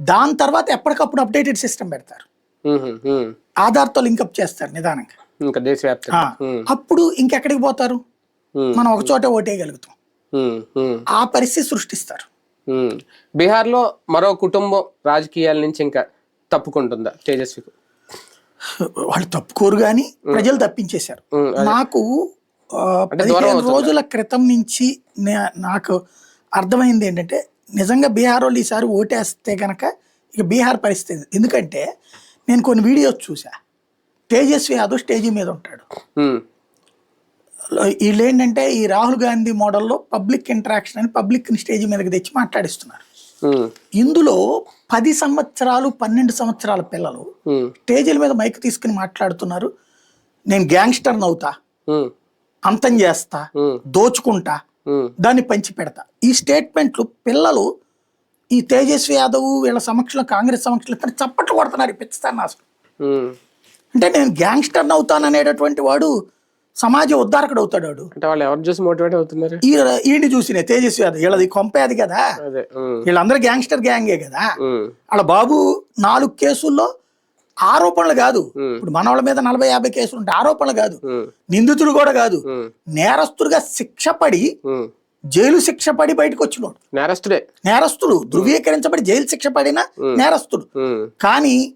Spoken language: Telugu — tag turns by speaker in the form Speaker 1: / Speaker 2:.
Speaker 1: దాని తర్వాత ఎప్పటికప్పుడు అప్డేటెడ్ సిస్టమ్ పెడతారు. ఆధార్తో లింకప్ చేస్తారు నిదానంగా.
Speaker 2: ఇంకా దేశవ్యాప్తంగా.
Speaker 1: అప్పుడు ఇంకెక్కడికి పోతారు. మనం ఒక చోట ఓటేయగలుగుతాం. ఆ పరిస్థితి సృష్టిస్తారు.
Speaker 2: బీహార్లో మరో కుటుంబం రాజకీయాల నుంచి ఇంకా తప్పుకుంటుందా తేజస్వికి?
Speaker 1: వాళ్ళు తప్పుకోరు కానీ ప్రజలు తప్పించేశారు. నాకు పదిహేను? రోజుల క్రితం నుంచి నాకు అర్థమైంది ఏంటంటే నిజంగా బీహార్ వాళ్ళు ఈసారి ఓటేస్తే కనుక ఇక బీహార్ పరిస్థితి ఎందుకంటే నేను కొన్ని వీడియోస్ చూసా తేజస్వి యాదవ్ స్టేజీ మీద ఉంటాడు. వీళ్ళు ఏంటంటే ఈ రాహుల్ గాంధీ మోడల్లో పబ్లిక్ ఇంటరాక్షన్ అని పబ్లిక్ని స్టేజ్ మీదకి తెచ్చి మాట్లాడిస్తున్నారు. ఇందులో పది సంవత్సరాలు పన్నెండు సంవత్సరాల పిల్లలు స్టేజీల మీద మైక్ తీసుకుని మాట్లాడుతున్నారు. నేను గ్యాంగ్స్టర్ని అవుతా అంతం చేస్తా. దోచుకుంటా. దాన్ని పంచి పెడతా ఈ స్టేట్మెంట్లు పిల్లలు ఈ తేజస్వి యాదవ్ వీళ్ళ సమక్షంలో కాంగ్రెస్ సమక్షంలో ఇతను చప్పట్లు కొడుతున్నారు పిచ్చిస్తాను అసలు. అంటే నేను గ్యాంగ్స్టర్ని అవుతాను అనేటటువంటి వాడు సమాజ ఉద్ధారకుడు అవుతాడు వాడు.
Speaker 2: అంటే వాళ్ళు ఎవరు చూసి మోటివేట్ అవుతున్నారు?
Speaker 1: ఈ ఈయన్ని చూసిన తేజస్వి యాదవ్. వీళ్ళది కొంపే అది కదా. వీళ్ళందరూ గ్యాంగ్స్టర్ గ్యాంగే కదా. వాళ్ళ బాబు నాలుగు కేసుల్లో ఆరోపణలు కాదు. ఇప్పుడు మన వాళ్ళ మీద నలభై యాభై కేసులు ఉంటాయి ఆరోపణలు కాదు. నిందితుడు కూడా కాదు. నేరస్తుడిగా శిక్ష పడి. జైలు శిక్ష పడి బయటకు వచ్చినోడు.
Speaker 2: నేరస్తుడే.
Speaker 1: నేరస్తుడు ధృవీకరించబడి జైలు శిక్ష పడిన నేరస్తుడు. కానీ